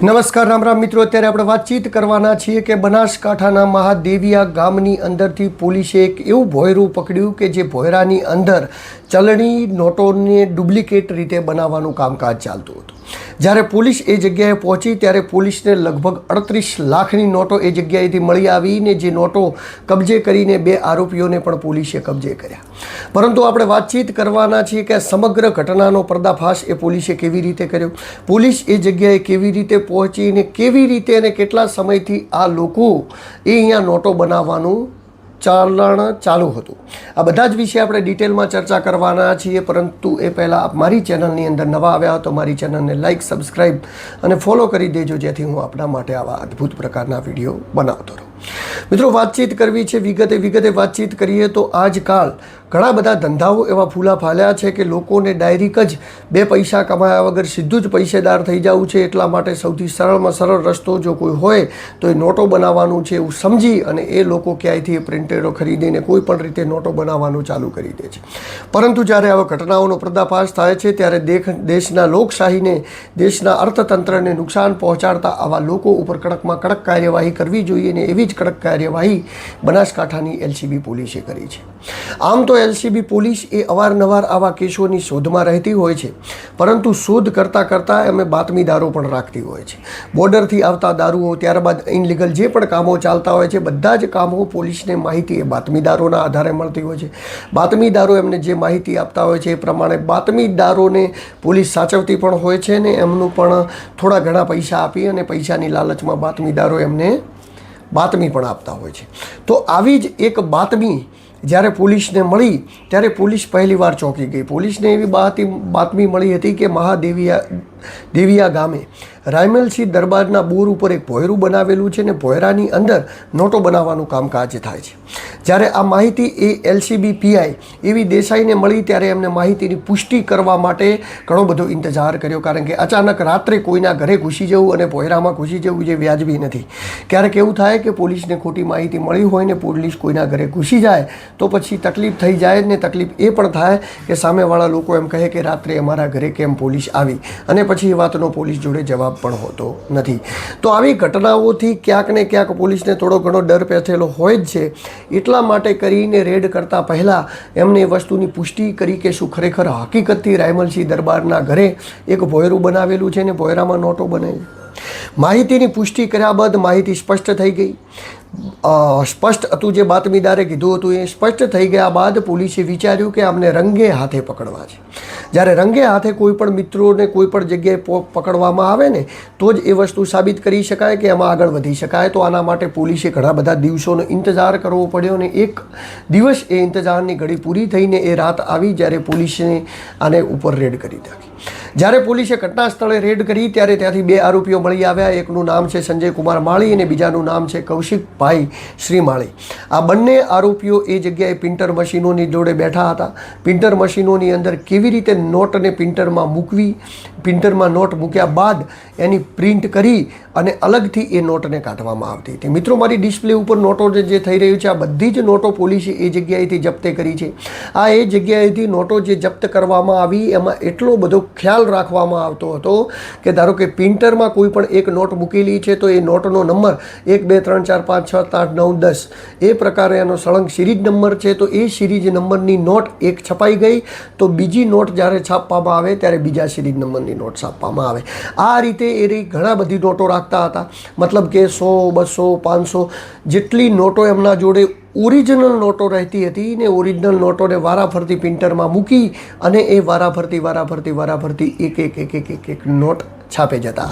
નમસ્કાર, રામ રામ મિત્રો. અત્યારે આપણે વાતચીત કરવાના છીએ કે બનાસકાંઠાના મહાદેવિયા ગામની અંદરથી પોલીસે એક એવું ભોયરું પકડ્યું કે જે ભોયરાની અંદર ચલણી નોટોને ડુપ્લિકેટ રીતે બનાવવાનું કામકાજ ચાલતું હતું. જ્યારે પોલીસ એ જગ્યાએ પહોંચી ત્યારે પોલીસને લગભગ અડત્રીસ લાખની નોટો એ જગ્યાએથી મળી આવીને જે નોટો કબજે કરીને બે આરોપીઓને પણ પોલીસે કબજે કર્યા. પરંતુ આપણે વાતચીત કરવાના છીએ કે સમગ્ર ઘટનાનો પર્દાફાશ એ પોલીસે કેવી રીતે કર્યો? પોલીસ એ જગ્યાએ કેવી રીતે પહોંચીને કેવી રીતે અને કેટલા સમયથી આ લોકો એ અહીંયા નોટો બનાવવાનું ચાલણ ચાલુ હતું. આ બધા જ વિશે આપણે ડિટેલમાં ચર્ચા કરવાના છીએ, પરંતુ એ પહેલાં મારી ચેનલની અંદર નવા આવ્યા તો મારી ચેનલને લાઇક સબસ્ક્રાઈબ અને ફોલો કરી દેજો, જેથી હું આપણા માટે આવા અદ્ભુત પ્રકારના વીડિયો બનાવતો રહું. મિત્રો, વાતચીત કરવી છે, વિગતે વિગતે વાતચીત કરીએ તો આજકાલ ઘણા બધા ધંધાઓ એવા ફૂલા ફાલ્યા છે કે લોકોને ડાયરેક જ બે પૈસા કમાયા વગર સીધું જ પૈસેદાર થઈ જવું છે એટલા માટે સૌથી સરળમાં સરળ રસ્તો જો કોઈ હોય તો એ નોટો બનાવવાનું છે એવું સમજી અને એ લોકો ક્યાંયથી પ્રિન્ટેડો ખરીદીને કોઈ પણ રીતે નોટો બનાવવાનું ચાલુ કરી દે છે. પરંતુ જ્યારે આવા ઘટનાઓનો પર્દાફાશ થાય છે ત્યારે દેખ, દેશના લોકશાહીને, દેશના અર્થતંત્રને નુકસાન પહોંચાડતા આવા લોકો ઉપર કડકમાં કડક કાર્યવાહી કરવી જોઈએ અને એવી જ કડક કાર્યવાહી બનાસકાંઠાની એલસીબી પોલીસે કરી છે. આમ તો એલસીબી પોલીસ એ અવારનવાર આવા કેસોની શોધમાં રહેતી હોય છે, પરંતુ શોધ કરતાં કરતાં અમે બાતમીદારો પણ રાખતી હોય છે. બોર્ડરથી આવતા દારૂઓ, ત્યારબાદ ઇનલીગલ જે પણ કામો ચાલતા હોય છે, બધા જ કામો પોલીસને માહિતી એ બાતમીદારોના આધારે મળતી હોય છે. બાતમીદારો એમને જે માહિતી આપતા હોય છે એ પ્રમાણે બાતમીદારોને પોલીસ સાચવતી પણ હોય છે ને એમનું પણ થોડા ઘણા પૈસા આપી અને પૈસાની લાલચમાં બાતમીદારો એમને બાતમી પણ આપતા હોય છે. તો આવી જ એક બાતમી જ્યારે પોલીસને મળી, ત્યારે પોલીસ પહેલીવાર ચોંકી ગઈ. પોલીસને એવી બાતી બાતમી મળી હતી કે મહાદેવિયા દેવિયા ગામે રાયમલસિંહ દરબારના બોર ઉપર એક ભોયરું બનાવેલું છે ને ભોયરાની અંદર નોટો બનાવવાનું કામકાજ થાય છે. જ્યારે આ માહિતી એ એલસીબી પીઆઈ એવી દેસાઈને મળી ત્યારે એમને માહિતીની પુષ્ટિ કરવા માટે ઘણો બધો ઇંતજાર કર્યો કારણ કે અચાનક રાત્રે કોઈના ઘરે ઘૂસી જવું અને ભોયરામાં ઘૂસી જવું જે વ્યાજબી નથી. ક્યારેક એવું થાય કે પોલીસને ખોટી માહિતી મળી હોય ને પોલીસ કોઈના ઘરે ઘૂસી જાય તો પછી તકલીફ થઈ જાય ને તકલીફ એ પણ થાય કે સામેવાળા લોકો એમ કહે કે રાત્રે અમારા ઘરે કેમ પોલીસ આવી? અને પછી એ વાતનો પોલીસ જોડે જવાબ પણ હોતો નથી. તો આવી ઘટનાઓથી ક્યાંક ને ક્યાંક પોલીસને થોડો ઘણો ડર પેથેલો હોય જ છે. એટલા માટે કરીને રેડ કરતાં પહેલાં એમને એ વસ્તુની પુષ્ટિ કરી કે શું ખરેખર હકીકતથી રાયમલસિંહ દરબારના ઘરે એક ભોયરું બનાવેલું છે ને ભોયરામાં નોટો બને માહિતીની પુષ્ટિ કર્યા બાદ માહિતી સ્પષ્ટ થઈ ગઈ. સ્પષ્ટ હતું જે બાતમીદારે કીધું હતું, એ સ્પષ્ટ થઈ ગયા બાદ પોલીસે વિચાર્યું કે આમને રંગે હાથે પકડવા છે. જ્યારે રંગે હાથે કોઈ પણ મિત્રોને કોઈ પણ જગ્યાએ પકડવામાં આવે ને, તો જ એ વસ્તુ સાબિત કરી શકાય કે એમાં આગળ વધી શકાય. તો આના માટે પોલીસે ઘણા બધા દિવસોનો ઇંતજાર કરવો પડ્યો અને એક દિવસ એ ઇંતજારની ઘડી પૂરી થઈને એ રાત આવી જ્યારે પોલીસે આને ઉપર રેડ કરી નાખી. જ્યારે પોલીસે ઘટના સ્થળે રેડ કરી, ત્યારે ત્યાંથી બે આરોપીઓ મળી આવ્યા. એકનું નામ છે સંજય કુમાર માળી અને બીજાનું નામ છે કૌશિકભાઈ શ્રી માળી આ બંને આરોપીઓ એ જગ્યાએ પ્રિન્ટર મશીનોની જોડે બેઠા હતા. પ્રિન્ટર મશીનોની અંદર કેવી રીતે નોટને પ્રિન્ટરમાં મૂકવી, પ્રિન્ટરમાં નોટ મૂક્યા બાદ એની પ્રિન્ટ કરી અને અલગથી એ નોટને કાઢવામાં આવતી હતી. મિત્રો, મારી ડિસ્પ્લે ઉપર નોટો જે થઈ રહ્યું છે, આ બધી જ નોટો પોલીસે એ જગ્યાએથી જપ્તે કરી છે. આ એ જગ્યાએથી નોટો જે જપ્ત કરવામાં આવી, એમાં એટલો બધો ખ્યાલ રાખવામાં આવતો હતો કે ધારો કે પ્રિન્ટરમાં કોઈ પણ એક નોટ મૂકેલી છે, તો એ નોટનો નંબર એક, બે, ત્રણ, ચાર, પાંચ, છ, સાત નવ, દસ, એ પ્રકારે એનો સળંગ સિરીજ નંબર છે, તો એ સિરીઝ નંબરની નોટ એક છપાઈ ગઈ, તો બીજી નોટ જ્યારે છાપવામાં આવે, ત્યારે બીજા સિરીજ નંબરની નોટ છાપવામાં આવે. આ રીતે એ ઘણા બધી નોટો રાખતા હતા. મતલબ કે સો, બસો, પાંચસો જેટલી નોટો એમના જોડે ઓરિજિનલ નોટો રહેતી હતી ને ઓરિજિનલ નોટોને વારાફરતી પ્રિન્ટરમાં મૂકી અને એ વારાફરતી વારાફરતી વારાફરતી એક એક એક એક એક એક નોટ છાપે જતા.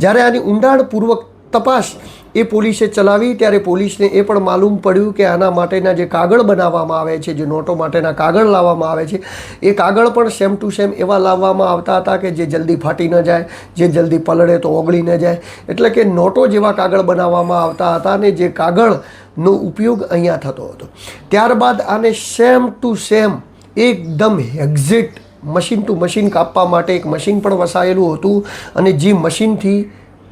જ્યારે આની ઊંડાણપૂર્વક તપાસ એ પોલીસે ચલાવી, ત્યારે પોલીસને એ પણ માલુમ પડ્યું કે આના માટેના જે કાગળ બનાવવામાં આવે છે, જે નોટો માટેના કાગળ લાવવામાં આવે છે, એ કાગળ પણ સેમ ટુ સેમ એવા લાવવામાં આવતા હતા કે જે જલ્દી ફાટી ન જાય, જે જલ્દી પલળે તો ઓગળી ન જાય. એટલે કે નોટો જેવા કાગળ બનાવવામાં આવતા હતા અને જે કાગળનો ઉપયોગ અહીંયા થતો હતો. ત્યારબાદ આને સેમ ટુ સેમ એકદમ એક્ઝેક્ટ મશીન ટુ મશીન કાપવા માટે એક મશીન પણ વસાયેલું હતું અને જે મશીનથી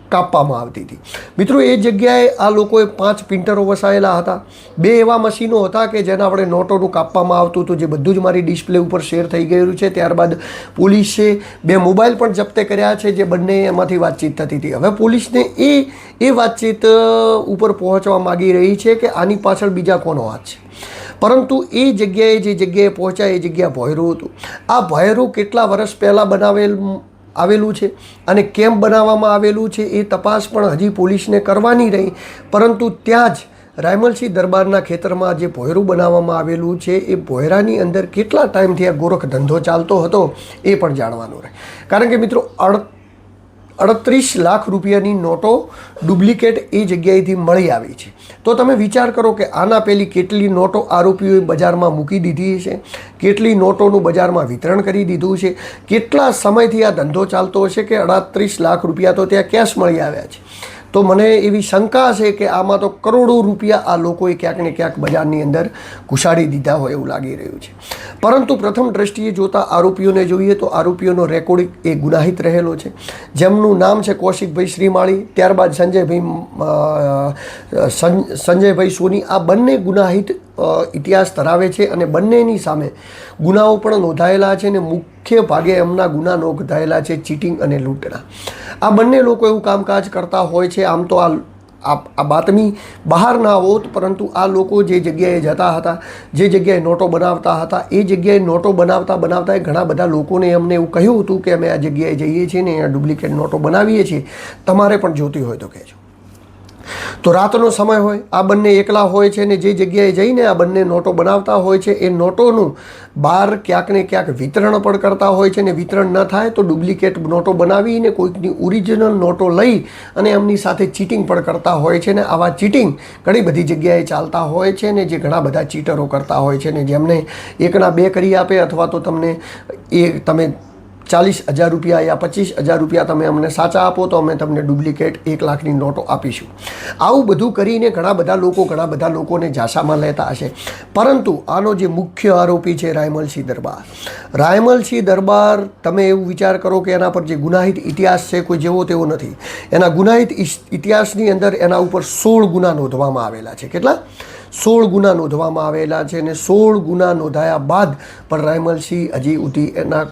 કાપવામાં આવતી હતી. મિત્રો, એ જગ્યાએ આ લોકોએ પાંચ પ્રિન્ટરો વસાયેલા હતા. બે એવા મશીનો હતા કે જેના આપણે નોટોનું કાપવામાં આવતું હતું, જે બધું જ મારી ડિસ્પ્લે ઉપર શેર થઈ ગયેલું છે. ત્યારબાદ પોલીસે બે મોબાઈલ પણ જપ્તે કર્યા છે, જે બંને એમાંથી વાતચીત થતી હતી. હવે પોલીસને એ એ વાતચીત ઉપર પહોંચવા માગી રહી છે કે આની પાછળ બીજા કોનો હાથ છે. પરંતુ એ જગ્યાએ, જે જગ્યાએ પહોંચ્યા, એ જગ્યા ભોયરું હતું. આ ભોયરું કેટલા વર્ષ પહેલાં બનાવેલ આવેલું છે અને કેમ બનાવવામાં આવેલું છે એ તપાસ પણ હજી પોલીસને કરવાની રહી. પરંતુ ત્યાં જ રાયમલસિંહ દરબારના ખેતરમાં જે ભોયરું બનાવવામાં આવેલું છે, એ ભોયરાની અંદર કેટલા ટાઈમથી આ ગોરખ ધંધો ચાલતો હતો એ પણ જાણવાનું રહે. કારણ કે મિત્રો અડ અડત્રીસ લાખ રૂપિયાની નોટો ડુપ્લિકેટ એ જગ્યાએથી મળી આવી છે. તો તમે વિચાર કરો કે આના પહેલી કેટલી નોટો આરોપીઓએ બજારમાં મૂકી દીધી છે કેટલી નોટોનું બજારમાં વિતરણ કરી દીધું છે, કેટલા સમયથી આ ધંધો ચાલતો હશે કે અડત્રીસ લાખ રૂપિયા તો ત્યાં કેશ મળી આવ્યા છે. તો મને એવી શંકા છે કે આમાં તો કરોડો રૂપિયા આ લોકોએ ક્યાંક ને ક્યાંક બજારની અંદર ઘુસાડી દીધા હોય એવું લાગી રહ્યું છે. પરંતુ પ્રથમ દ્રષ્ટિએ જોતા આરોપીઓને જોઈએ તો આરોપીઓનો રેકોર્ડ એ ગુનાહિત રહેલો છે. જેમનું નામ છે કૌશિકભાઈ શ્રીમાળી, ત્યારબાદ સંજયભાઈ સંજયભાઈ સોની, આ બંને ગુનાહિત ઇતિહાસ ધરાવે છે અને બંનેની સામે ગુનાઓ પણ નોંધાયેલા છે અને મુખ્ય ભાગે એમના ગુના નોંધાયેલા છે ચીટિંગ અને લૂંટના આ બંને લોકો એવું કામકાજ કરતા હોય છે. આમ તો આ આ બાતમી બહાર ના હોત, પરંતુ આ લોકો જે જગ્યાએ જતા હતા, જે જગ્યાએ નોટો બનાવતા હતા, એ જગ્યાએ નોટો બનાવતા બનાવતા ઘણા બધા લોકોને અમને એવું કહ્યું હતું કે અમે આ જગ્યાએ જઈએ છીએ ને, અહીંયા ડુપ્લિકેટ નોટો બનાવીએ છીએ. તમારે પણ જોતી હોય તો કહેજો. તો રાતનો સમય હોય, આ બંને એકલા હોય છે ને જે જગ્યાએ જઈને આ બંને નોટો બનાવતા હોય છે, એ નોટોનું બહાર ક્યાંક ને ક્યાંક વિતરણ પણ કરતા હોય છે ને વિતરણ ન થાય તો ડુપ્લિકેટ નોટો બનાવીને કોઈકની ઓરિજિનલ નોટો લઈ અને એમની સાથે ચીટિંગ પણ કરતા હોય છે ને આવા ચીટિંગ ઘણી બધી જગ્યાએ ચાલતા હોય છે ને જે ઘણા બધા ચીટરો કરતા હોય છે ને જેમને એકના બે કરી આપે અથવા તો તમને એ તમે ચાલીસ હજાર રૂપિયા યા પચીસ હજાર રૂપિયા તમે અમને સાચા આપો તો અમે તમને ડુપ્લિકેટ એક લાખની નોટો આપીશું. આવું બધું કરીને ઘણા બધા લોકો ઘણા બધા લોકોને ઝાંસામાં લેતા હશે. પરંતુ આનો જે મુખ્ય આરોપી છે રાયમલસિંહ દરબાર. રાયમલસિંહ દરબાર, તમે એવું વિચાર કરો કે એના પર જે ગુનાહિત ઇતિહાસ છે કોઈ જેવો તેવો નથી. એના ગુનાહિત ઇતિહાસની અંદર એના ઉપર સોળ ગુના નોંધવામાં આવેલા છે. કેટલા? સોળ ગુના નોંધવામાં આવેલા છે અને સોળ ગુના નોંધાયા બાદ પણ રાયમલસિંહ હજી સુધી એના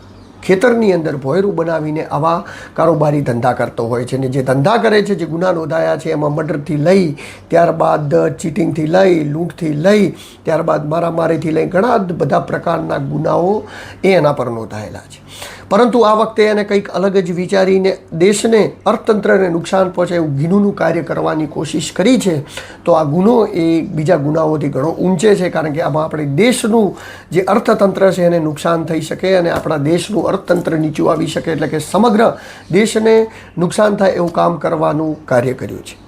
ખેતરની અંદર ભોયરું બનાવીને આવા કારોબારી ધંધા કરતો હોય છે. ને જે ધંધા કરે છે, જે ગુના નોંધાયા છે, એમાં મર્ડરથી લઈ, ત્યારબાદ ચીટિંગથી લઈ, લૂંટથી લઈ, ત્યારબાદ મારામારીથી લઈ, ઘણા બધા પ્રકારના ગુનાઓ એ એના પર નોંધાયેલા છે. પરંતુ આ વખતે એને કંઈક અલગ જ વિચારીને દેશને, અર્થતંત્રને નુકસાન પહોંચે એવું ગીનુનું કાર્ય કરવાની કોશિશ કરી છે, તો આ ગુનો એ બીજા ગુનાઓથી ઘણો ઊંચે છે, કારણ કે આમાં આપણે દેશનું જે અર્થતંત્ર છે એને નુકસાન થઈ શકે અને આપણા દેશનું અર્થતંત્ર નીચું આવી શકે, એટલે કે સમગ્ર દેશને નુકસાન થાય એવું કામ કરવાનું કાર્ય કર્યું છે.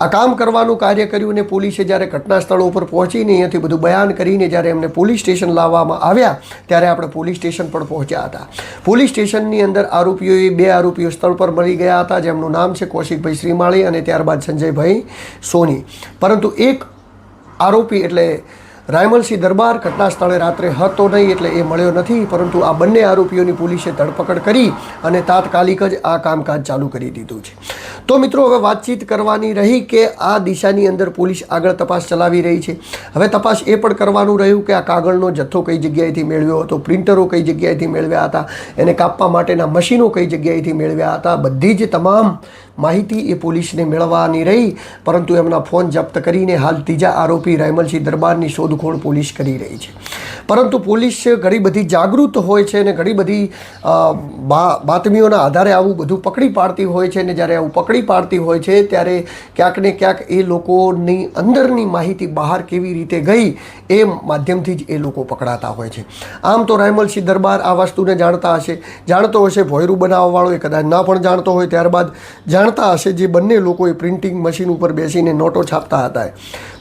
આ કામ કરવાનું કાર્ય કર્યું અને પોલીસે જ્યારે ઘટના સ્થળ ઉપર પહોંચીને અહીંયાથી બધું બયાન કરીને જ્યારે એમને પોલીસ સ્ટેશન લાવવામાં આવ્યા, ત્યારે આપણે પોલીસ સ્ટેશન પણ પહોંચ્યા હતા. પોલીસ સ્ટેશનની અંદર આરોપીઓએ બે આરોપીઓ સ્થળ પર મળી ગયા હતા, જેમનું નામ છે કૌશિકભાઈ શ્રીમાળી અને ત્યારબાદ સંજયભાઈ સોની. પરંતુ એક આરોપી એટલે રાયમલસિંહ દરબાર ઘટના સ્થળે રાત્રે હતો નહીં એટલે એ મળ્યો નથી, પરંતુ આ બંને આરોપીઓની પોલીસે ધરપકડ કરી અને તાત્કાલિક જ આ કામકાજ ચાલુ કરી દીધું છે. તો મિત્રો, હવે વાતચીત કરવાની રહી કે આ દિશાની અંદર પોલીસ આગળ તપાસ ચલાવી રહી છે? હવે તપાસ એ પણ કરવાનું રહ્યું કે આ કાગળનો જથ્થો કઈ જગ્યાએથી મેળવ્યો હતો, પ્રિન્ટરો કઈ જગ્યાએથી મેળવ્યા હતા, એને કાપવા માટેના મશીનો કઈ જગ્યાએથી મેળવ્યા હતા, બધી જ તમામ માહિતી એ પોલીસને મેળવવાની રહી, પરંતુ એમના ફોન જપ્ત કરીને હાલ ત્રીજા આરોપી રાયમલસિંહ દરબારની શોધખોળ પોલીસ કરી રહી છે. પરંતુ પોલીસ ઘણી બધી જાગૃત હોય છે અને ઘણી બધી બાતમીઓના આધારે આવું બધું પકડી પાડતી હોય છે અને જ્યારે આવું પકડી પાડતી હોય છે, ત્યારે ક્યાંક ને ક્યાંક એ લોકોની અંદરની માહિતી બહાર કેવી રીતે ગઈ એ માધ્યમથી જ એ લોકો પકડાતા હોય છે. આમ તો રાયમલસિંહ દરબાર આ વસ્તુને જાણતા હશે, જાણતો હશે, ભોયરું બનાવવાવાળો એ કદાચ ના પણ જાણતો હોય, ત્યારબાદ જાણતા હશે જે બંને લોકોએ પ્રિન્ટિંગ મશીન ઉપર બેસીને નોટો છાપતા હતા.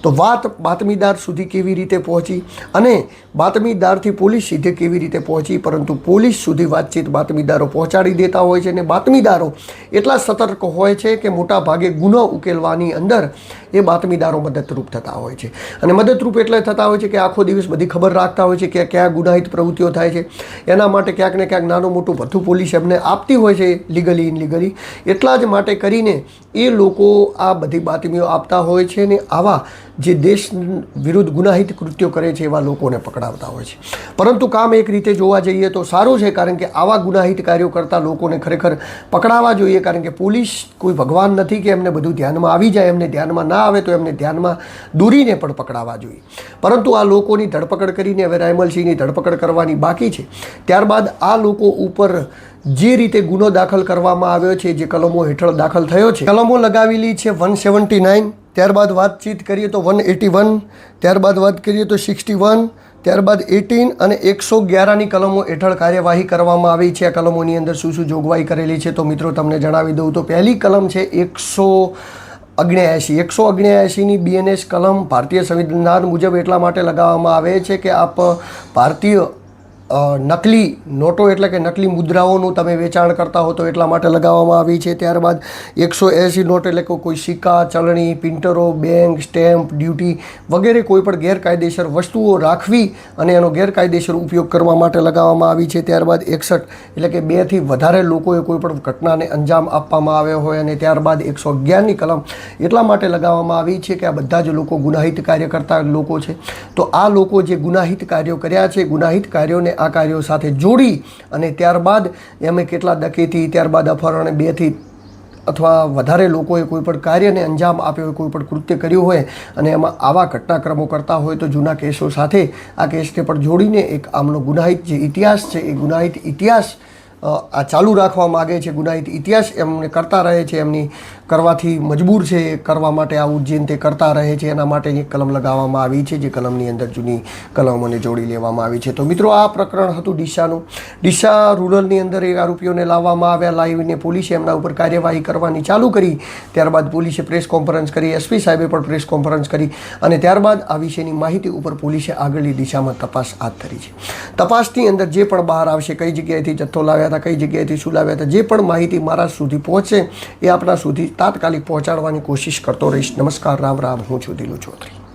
તો વાત બાતમીદાર સુધી કેવી રીતે પહોંચી અને બાતમીદારથી પોલીસ સીધે કેવી રીતે પહોંચી? પરંતુ પોલીસ સુધી વાતચીત બાતમીદારો પહોંચાડી દેતા હોય છે અને બાતમીદારો એટલા સતર્ક હોય છે કે મોટા ભાગે ગુનો ઉકેલવાની અંદર એ બાતમીદારો મદદરૂપ થતા હોય છે. અને મદદરૂપ એટલે થતા હોય છે કે આખો દિવસ બધી ખબર રાખતા હોય છે કે કયા ગુનાહિત પ્રવૃત્તિઓ થાય છે. એના માટે ક્યાંક ને ક્યાંક નાનું મોટું બધું પોલીસ એમને આપતી હોય છે લીગલી ઇનલીગલી એટલા જ માટે કરીને એ લોકો આ બધી બાતમીઓ આપતા હોય છે ને આવા જે દેશ વિરુદ્ધ ગુનાહિત કૃત્યો કરે છે એવા લોકોને પકડાવતા હોય છે. પરંતુ કામ એક રીતે જોવા જઈએ તો સારું છે, કારણ કે આવા ગુનાહિત કાર્યો કરતા લોકોને ખરેખર પકડાવવા જોઈએ, કારણ કે પોલીસ કોઈ ભગવાન નથી કે એમને બધું ધ્યાનમાં આવી જાય, એમને ધ્યાનમાં ના આવે તો એમને ધ્યાનમાં દૂરીને પણ પકડાવવા જોઈએ. પરંતુ આ લોકોની ધરપકડ કરીને હવે રાયમલસિંહની ધરપકડ કરવાની બાકી છે. ત્યારબાદ આ લોકો ઉપર જે રીતે ગુનો દાખલ કરવામાં આવ્યો છે, જે કલમો હેઠળ દાખલ થયો છે. કલમો લગાવેલી છે વન સેવન્ટી નાઇન, ત્યારબાદ વાતચીત કરીએ તો વન એટી વન, ત્યારબાદ વાત કરીએ તો સિક્સટી વન, ત્યારબાદ એટીન અને એકસો ગ્યારાની કલમો હેઠળ કાર્યવાહી કરવામાં આવી છે. આ કલમોની અંદર શું શું જોગવાઈ કરેલી છે તો મિત્રો તમને જણાવી દઉં તો પહેલી કલમ છે એકસો અગ્નેયાસી એકસો અગ્નેયાસીની બીએનએસ કલમ ભારતીય સંવિધાન મુજબ એટલા માટે લગાવવામાં આવે છે કે આપ ભારતીય નકલી નોટો એટલે કે નકલી મુદ્રાઓનું તમે વેચાણ કરતા હો તો એટલા માટે લગાવવામાં આવી છે. ત્યારબાદ એકસો એંસી નોટ એટલે કે કોઈ સિક્કા, ચલણી પિન્ટરો બેંક, સ્ટેમ્પ, ડ્યુટી વગેરે કોઈ પણ ગેરકાયદેસર વસ્તુઓ રાખવી અને એનો ગેરકાયદેસર ઉપયોગ કરવા માટે લગાવવામાં આવી છે. ત્યારબાદ એકસઠ એટલે કે બેથી વધારે લોકોએ કોઈ પણ ઘટનાને અંજામ આપવામાં આવ્યો હોય અને ત્યારબાદ એકસો અગિયારની કલમ એટલા માટે લગાવવામાં આવી છે કે આ બધા જ લોકો ગુનાહિત કાર્ય કરતા લોકો છે. તો આ લોકો જે ગુનાહિત કાર્યો કર્યા છે, ગુનાહિત કાર્યોને આ કાર્યો સાથે જોડી અને ત્યારબાદ એમે કેટલા દકેથી ત્યારબાદ અપહરણ બેથી અથવા વધારે લોકોએ કોઈ પણ કાર્યને અંજામ આપ્યો હોય, કોઈ પણ કૃત્ય કર્યું હોય અને એમાં આવા ઘટનાક્રમો કરતા હોય તો જૂના કેસો સાથે આ કેસને પણ જોડીને એક આમનો ગુનાહિત જે ઇતિહાસ છે, એ ગુનાહિત ઇતિહાસ આ ચાલુ રાખવા માગે છે ગુનાહિત ઇતિહાસ એમને કરતા રહે છે, એમની કરવાથી મજબૂર છે કરવા માટે આ ઉજ્જૈન તે કરતા રહે છે, એના માટેની એક કલમ લગાવવામાં આવી છે, જે કલમની અંદર જૂની કલમોને જોડી લેવામાં આવી છે. તો મિત્રો, આ પ્રકરણ હતું ડીસાનું. ડીસા રૂરલની અંદર એ આરોપીઓને લાવવામાં આવ્યા, લાવીને પોલીસે એમના ઉપર કાર્યવાહી કરવાની ચાલુ કરી. ત્યારબાદ પોલીસે પ્રેસ કોન્ફરન્સ કરી, એસપી સાહેબે પણ પ્રેસ કોન્ફરન્સ કરી અને ત્યારબાદ આ વિશેની માહિતી ઉપર પોલીસે આગળની દિશામાં તપાસ હાથ ધરી છે. તપાસની અંદર જે પણ બહાર આવશે, કઈ જગ્યાએથી જથ્થો લાવ્યા હતા, કઈ જગ્યાએથી શું લાવ્યા હતા, જે પણ માહિતી મારા સુધી પહોંચે એ આપણા સુધી તાત્કાલિક પહોંચાડવાની કોશિશ કરતો રહીશ. નમસ્કાર, રામ રામ, હું છું દિલુ ચૌધરી.